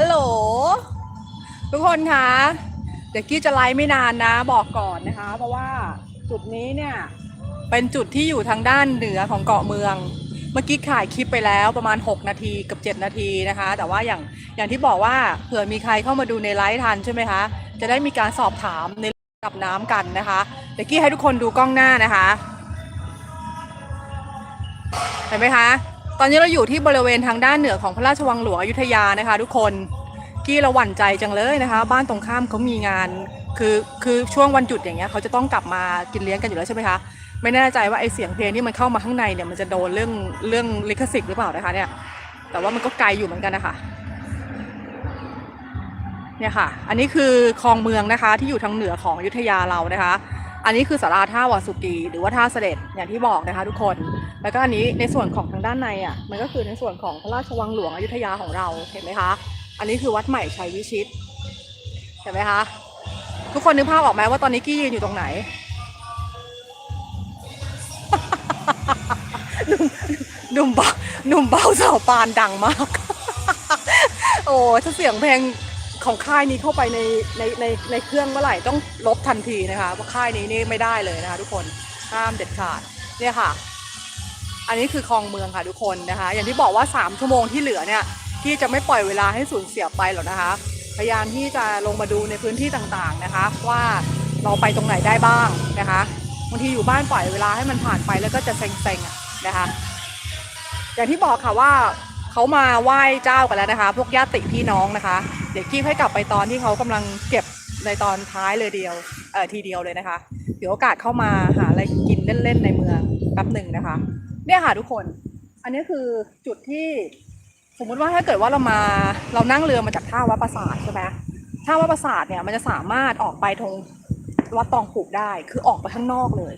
ฮัลโหล ทุกคนคะเดี๋ยวกี้จะไลฟ์ไม่นานนะ บอกก่อนนะคะ เพราะว่าจุดนี้เนี่ย เป็นจุดที่อยู่ทางด้านเหนือของเกาะเมือง เมื่อกี้ถ่ายคลิปไปแล้วประมาณ 6 นาทีกับ 7 นาทีนะคะ แต่ว่าอย่างอย่างที่บอกว่าเผื่อมีใครเข้ามาดูในไลฟ์ทันใช่ไหมคะจะได้มีการสอบถามในกับน้ำกันนะคะเดี๋ยวกี้ให้ทุกคนดูกล้องหน้านะคะเห็นไหมคะ ตอนนี้เราอยู่ที่บริเวณทางด้านเหนือของพระราชวังหลวงอยุธยานะคะ ทุกคนกี้เราหวั่นใจจังเลยนะคะ บ้านตรงข้ามเขามีงาน คือคือช่วงวันหยุดอย่างเงี้ยเขาจะต้องกลับมากินเลี้ยงกันอยู่แล้วใช่ไหมคะไม่แน่ใจว่าไอเสียงเพลงที่มันเข้ามาข้างในเนี่ยมันจะโดนเรื่องเรื่องลิขสิทธิ์หรือเปล่านะคะเนี่ยแต่ว่ามันก็ไกลอยู่เหมือนกันนะคะเนี่ยค่ะ อันนี้คือคลองเมืองนะคะที่อยู่ทางเหนือของอยุธยาเรานะคะ อันนี้คือสาราท่าวาสุกีหรือว่าท่าเสด็จอย่างที่บอกนะคะ ทุกคน แล้วก็อันนี้ในส่วนของทางด้านในอะมันก็คือในส่วนของพระราชวังหลวงอยุธยาของเราเห็นไหมคะ อันนี้คือวัดใหม่ชัยวิชิตเห็นไหมคะ ทุกคนนึกภาพออกไหมว่าตอนนี้กี้ยืนอยู่ตรงไหนหนุ่มหนุ่มเบาหนุ่มเบาสาวปานดังมาก โอ้ถ้าเสียงเพลงของค่ายนี้เข้าไปในในในในเครื่องเมื่อไหร่ต้องลบทันทีนะคะเพราะค่ายนี้นี่ไม่ได้เลยนะคะทุกคนห้ามเด็ดขาดเนี่ยค่ะ อันนี้คือคลองเมืองค่ะทุกคนนะคะ อย่างที่บอกว่า 3 ชั่วโมงที่เหลือเนี่ยที่จะไม่ปล่อยเวลาให้สูญเสียไปหรอกนะคะ พยายามที่จะลงมาดูในพื้นที่ต่างๆนะคะ ว่าเราไปตรงไหนได้บ้างนะคะบางทีอยู่บ้านปล่อยเวลาให้มันผ่านไปแล้วก็จะเซ็งๆนะคะ อย่างที่บอกค่ะว่าเขามาไหว้เจ้ากันแล้วนะคะ พวกญาติพี่น้องนะคะ เดี๋ยวกี้ให้กลับไปตอนที่เขากำลังเก็บในตอนท้ายเลยเดียวเอ่อทีเดียวเลยนะคะเดี๋ยวโอกาสเข้ามาหาอะไรกินเล่นๆในเมืองแป๊บหนึ่งนะคะ เนี่ยค่ะทุกคน อันนี้คือจุดที่ สมมุติว่าถ้าเกิดว่าเรามาเรานั่งเรือมาจากท่าวัดประสาทใช่ไหมท่าวัดประสาทเนี่ยมันจะสามารถออกไปตรงวัดตองผูกได้ คือออกไปข้างนอกเลย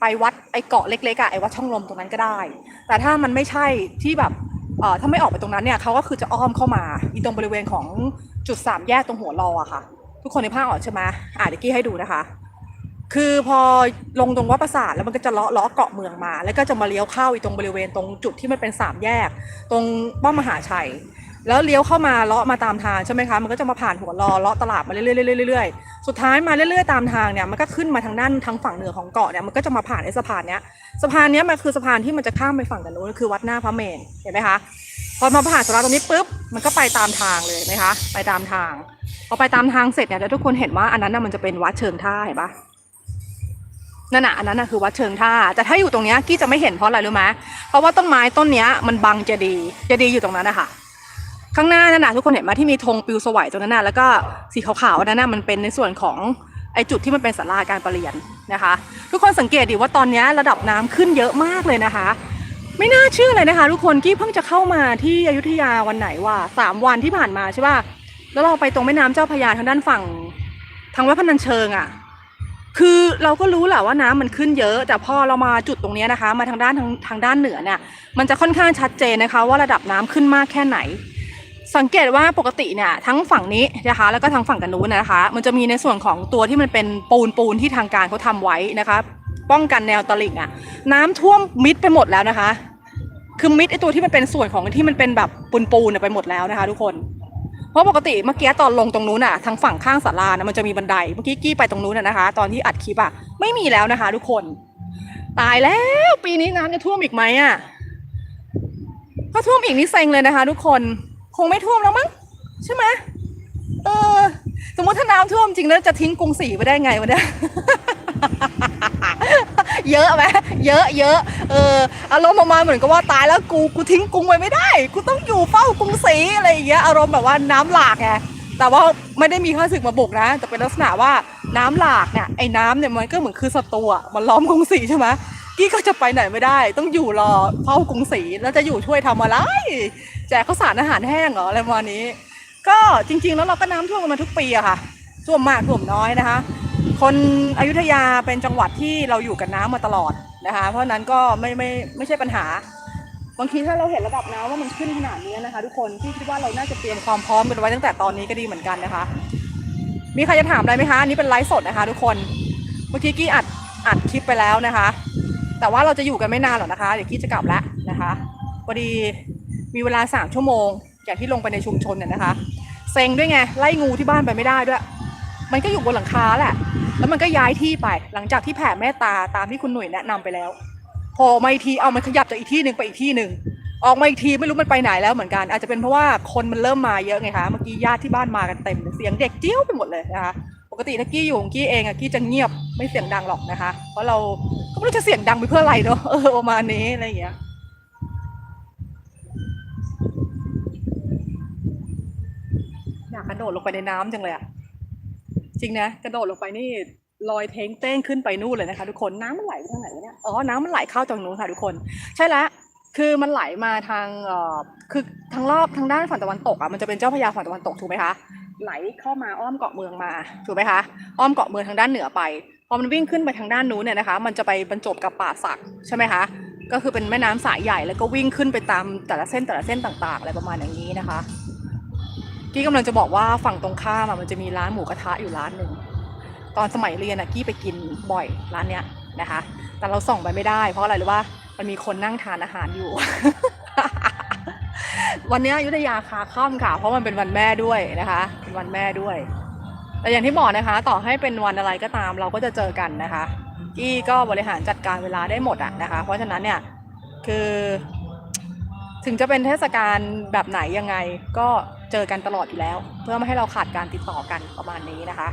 ไปวัดไอเกาะเล็กๆอะไอวัดช่องลมตรงนั้นก็ได้ แต่ถ้ามันไม่ใช่ที่แบบเอ่อถ้าไม่ออกไปตรงนั้นเนี่ยเขาก็คือจะอ้อมเข้ามาอีตรงบริเวณของจุดสามแยกตรงหัวรออะค่ะ ทุกคนในภาพออกใช่ไหมอะเดี๋ยวกี้ให้ดูนะคะ คือพอลงตรงวัดประสาทแล้วมันก็จะเลาะเลาะเกาะเมืองมา แล้วก็จะมาเลี้ยวเข้าอีตรงบริเวณตรงจุดที่มันเป็นสามแยก ตรงป้อมมหาชัย แล้วเลี้ยวเข้ามาเลาะมาตามทางใช่ไหมคะ มันก็จะมาผ่านหัวรอเลาะตลาดมาเรื่อยๆเรื่อยๆสุดท้ายมาเรื่อยๆตามทางเนี่ยมันก็ขึ้นมาทางด้านทางฝั่งเหนือของเกาะเนี่ยมันก็จะมาผ่านไอ้สะพานเนี้ยสะพานเนี้ยมันคือสะพานที่มันจะข้ามไปฝั่งกันนู้นคือวัดหน้าพระเมรุเห็นไหมคะพอมาผ่านสะพานตรงนี้ปุ๊บมันก็ไปตามทางเลยนไหมคะ ไปตามทางพอไปตามทางเสร็จเนี่ยทุกคนเห็นว่าอันนั้นน่ะมันจะเป็นวัดเชิงท่าเห็นปะ นั่นน่ะอันนั้นน่ะคือวัดเชิงท่าแต่ถ้าอยู่ตรงเนี้ยกี้จะไม่เห็นเพราะอะไรรู้ไหมเพราะว่าต้นไม้ต้นเนี้ยมันบังเจดีย์เจดีย์อยู่ตรงนั้นนะคะข้างหน้านั่นน่ะทุกคนเห็นไหมที่มีธงปิวสวัยตรงนั้นน่ะแล้วก็สีขาวๆนนั้นน่ะมันเป็นในส่วนของไอจุดที่มันเป็นศาลาการประเรียนนะคะ ทุกคนสังเกตดิว่าตอนนี้ระดับน้ำขึ้นเยอะมากเลยนะคะ ไม่น่าเชื่อเลยนะคะ ทุกคนกี้เพิ่งจะเข้ามาที่อยุธยาวันไหนว่าสามวันที่ผ่านมาใช่ป่ะแล้วเราไปตรงแม่น้ำเจ้าพระยาทางด้านฝั่งทางวัดพนัญเชิงอะ คือเราก็รู้แหละว่าน้ำมันขึ้นเยอะ แต่พอเรามาจุดตรงนี้นะคะ มาทางด้านทางทางด้านเหนือเนี่ยมันจะค่อนข้างชัดเจนนะคะ ว่าระดับน้ำขึ้นมากแค่ไหน สังเกตว่าปกติเนี่ยทั้งฝั่งนี้นะคะ แล้วก็ทางฝั่งกันนู้นนะคะ มันจะมีในส่วนของตัวที่มันเป็นปูนปูนที่ทางการเขาทำไว้นะคะ ป้องกันแนวตลิ่งอะน้ำท่วมมิดไปหมดแล้วนะคะ คือมิดไอตัวที่มันเป็นส่วนของที่มันเป็นแบบปูนปูนไปหมดแล้วนะคะ ทุกคน เพราะปกติเมื่อกี้ตอนลงตรงนู้นอะทางฝั่งข้างศาลานะมันจะมีบันไดเมื่อกี้กี้ไปตรงนู้นน่ะนะคะ ตอนที่อัดคลิปอะไม่มีแล้วนะคะ ทุกคน ตายแล้วปีนี้น้ำจะท่วมอีกไหมอะถ้าท่วมอีกนี่เซ็งเลยนะคะ ทุกคนคงไม่ท่วมแล้วมั้งใช่ไหมเออ สมมติถ้าน้ำท่วมจริงแล้วจะทิ้งกรุงศรีไปได้ไงวะเนี่ย เยอะไหมเยอะเยอะเอออารมณ์ประมาณเหมือนกับว่าตายแล้วกูกูทิ้งกรุงไว้ไม่ได้ กูต้องอยู่เฝ้ากรุงศรีอะไรอย่างเงี้ยอารมณ์แบบว่าน้ำหลากไงแต่ว่าไม่ได้มีข้าศึกมาบุกนะ แต่เป็นลักษณะว่าน้ำหลากเนี่ยไอ้น้ำเนี่ยมันก็เหมือนคือศัตรูอะมันล้อมกรุงศรีใช่ไหมกี้ก็จะไปไหนไม่ได้ ต้องอยู่รอเฝ้ากรุงศรีแล้วจะอยู่ช่วยทำอะไรแจกข้าวสารอาหารแห้งเหรออะไรประมาณนี้ ก็จริง ๆ แล้วเราก็น้ำท่วมกันมาทุกปีอะค่ะท่วมมากท่วมน้อยนะคะ คนอยุธยาเป็นจังหวัดที่เราอยู่กับน้ำมาตลอดนะคะ เพราะนั้นก็ไม่ไม่ไม่ใช่ปัญหา บางทีถ้าเราเห็นระดับน้ำว่ามันขึ้นขนาดนี้นะคะ ทุกคนที่คิดว่าเราน่าจะเตรียมความพร้อมกันไว้ตั้งแต่ตอนนี้ก็ดีเหมือนกันนะคะ มีใครจะถามอะไรไหมคะอันนี้เป็นไลฟ์สดนะคะ ทุกคนเมื่อกี้กี้อัดอัดคลิปไปแล้วนะคะ แต่ว่าเราจะอยู่กันไม่นานหรอกนะคะ เดี๋ยวกี้จะกลับแล้วนะคะพอดีมีเวลาสามชั่วโมงอย่างที่ลงไปในชุมชนเนี่ยนะคะเซ็งด้วยไงไล่งูที่บ้านไปไม่ได้ด้วย มันก็อยู่บนหลังคาแหละ แล้วมันก็ย้ายที่ไป หลังจากที่แผ่เมตตาตามที่คุณหนุ่ยแนะนำไปแล้ว พอมาอีกทีเอามันขยับจากอีกที่หนึ่งไปอีกที่หนึ่งออกมาอีกทีไม่รู้มันไปไหนแล้วเหมือนกัน อาจจะเป็นเพราะว่าคนมันเริ่มมาเยอะไงคะเมื่อกี้ญาติที่บ้านมากันเต็มเลยเสียงเด็กเจี้ยวไปหมดเลยนะคะปกติถ้ากี้อยู่ของกี้เองอะกี้จะเงียบไม่เสียงดังหรอกนะคะ เพราะเราก็ไม่รู้จะเสียงดังไปเพื่ออะไรเนาะเออประมาณนี้อะไรอย่างเงี้ยอยากกระโดดลงไปในน้ำจังเลยอะ จริงนะกระโดดลงไปนี่ลอยเท้งเต้งขึ้นไปนู่นเลยนะคะทุกคนน้ำมันไหลไปทางไหนเนี่ยอ๋อน้ำมันไหลเข้าจากนู้นค่ะทุกคน ใช่แล้วคือมันไหลมาทางเอ่อคือทางรอบทางด้านฝั่งตะวันตกอะมันจะเป็นเจ้าพระยาฝั่งตะวันตกถูกไหมคะไหลเข้ามาอ้อมเกาะเมืองมาถูกไหมคะอ้อมเกาะเมืองทางด้านเหนือไปพอมันวิ่งขึ้นไปทางด้านนู้นเนี่ยนะคะ มันจะไปบรรจบกับป่าสักใช่ไหมคะก็คือเป็นแม่น้ำสายใหญ่แล้วก็วิ่งขึ้นไปตามแต่ละเส้นแต่ละเส้นต่างๆอะไรประมาณอย่างนี้นะคะ กี้กำลังจะบอกว่าฝั่งตรงข้ามมันจะมีร้านหมูกระทะอยู่ร้านหนึ่งตอนสมัยเรียนอะกี้ไปกินบ่อยร้านเนี้ยนะคะ แต่เราส่องไปไม่ได้ เพราะอะไรหรู้ว่ามันมีคนนั่งทานอาหารอยู่ วันเนี้ยอยุธยาคาค่ำค่ะ เพราะมันเป็นวันแม่ด้วยนะคะเป็นวันแม่ด้วย แต่อย่างที่บอกนะคะ ต่อให้เป็นวันอะไรก็ตามเราก็จะเจอกันนะคะ กี้ก็บริหารจัดการเวลาได้หมดอะนะคะ เพราะฉะนั้นเนี่ยคือ ถึงจะเป็นเทศกาลแบบไหนยังไงก็เจอกันตลอดอยู่แล้ว เพื่อไม่ให้เราขาดการติดต่อกันประมาณนี้นะคะ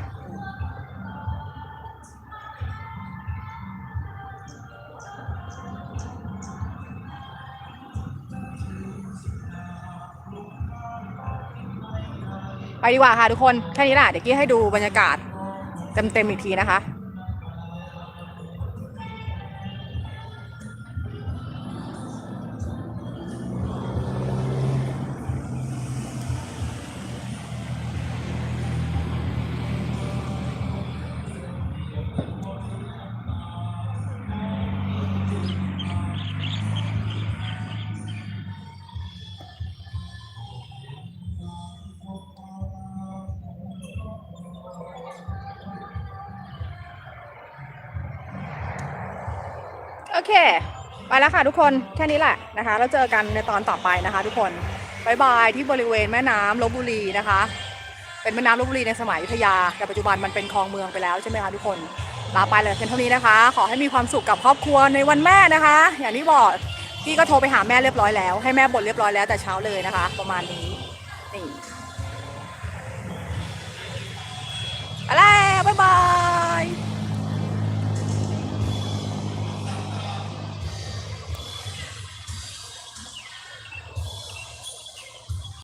ไปดีกว่าค่ะทุกคน แค่นี้แหละเดี๋ยวกี้ให้ดูบรรยากาศเต็มๆอีกทีนะคะ เค ไปแล้วค่ะทุกคนแค่นี้แหละนะคะแล้วเจอกันในตอนต่อไปนะคะทุกคนบายบายที่บริเวณแม่น้ำลบบุรีนะคะ เป็นแม่น้ำลบบุรีในสมัยอยุธยา แต่ปัจจุบันมันเป็นคลองเมืองไปแล้วใช่ไหมคะทุกคนลาไปเลยเพียงเท่านี้นะคะ ขอให้มีความสุขกับครอบครัวในวันแม่นะคะ อย่างที่บอกพี่ก็โทรไปหาแม่เรียบร้อยแล้ว ให้แม่บ่นเรียบร้อยแล้วแต่เช้าเลยนะคะ ประมาณนี้นี่อะไร